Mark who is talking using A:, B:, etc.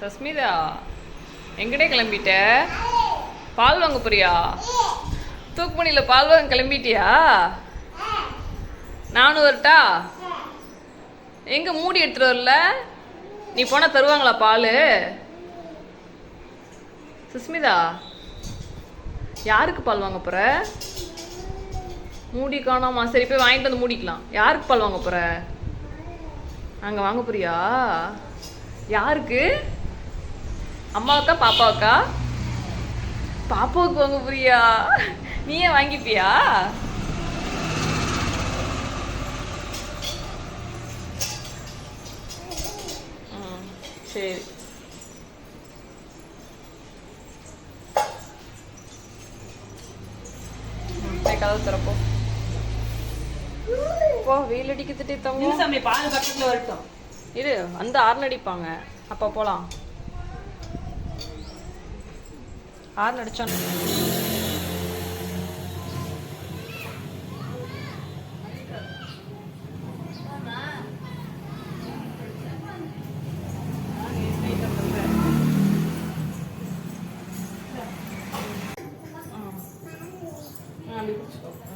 A: சஸ்மிதா எங்கடே கிளம்பிட்ட? பால் வாங்க போறியா? தூக்குமணியில் பால் வாங்க கிளம்பிட்டியா? நானும் வரட்டா? எங்க மூடி எடுத்துட்டு வரல? நீ போனா தருவாங்களா பால்? சுஸ்மிதா யாருக்கு பால் வாங்க போற? மூடி காணோமா? சரி போய் வாங்கிட்டு வந்து மூடிக்கலாம். யாருக்கு பால் வாங்க போற? அங்க வாங்க போறியா? யாருக்கு? அம்மாவுக்கா பாப்பாவுக்கா? பாப்பாவுக்கு வாங்க போறியா நீயே வாங்கிப்பியா? சரி. கதவு திறப்போ. போ வெயில்
B: இல்ல சாமி பால் பக்கத்துல வரட்டும்.
A: இரு வந்து ஆர்ன் அடிப்பாங்க அப்போ ஆறு அடித்தோம் அப்படி பிடிச்சிக்கோ.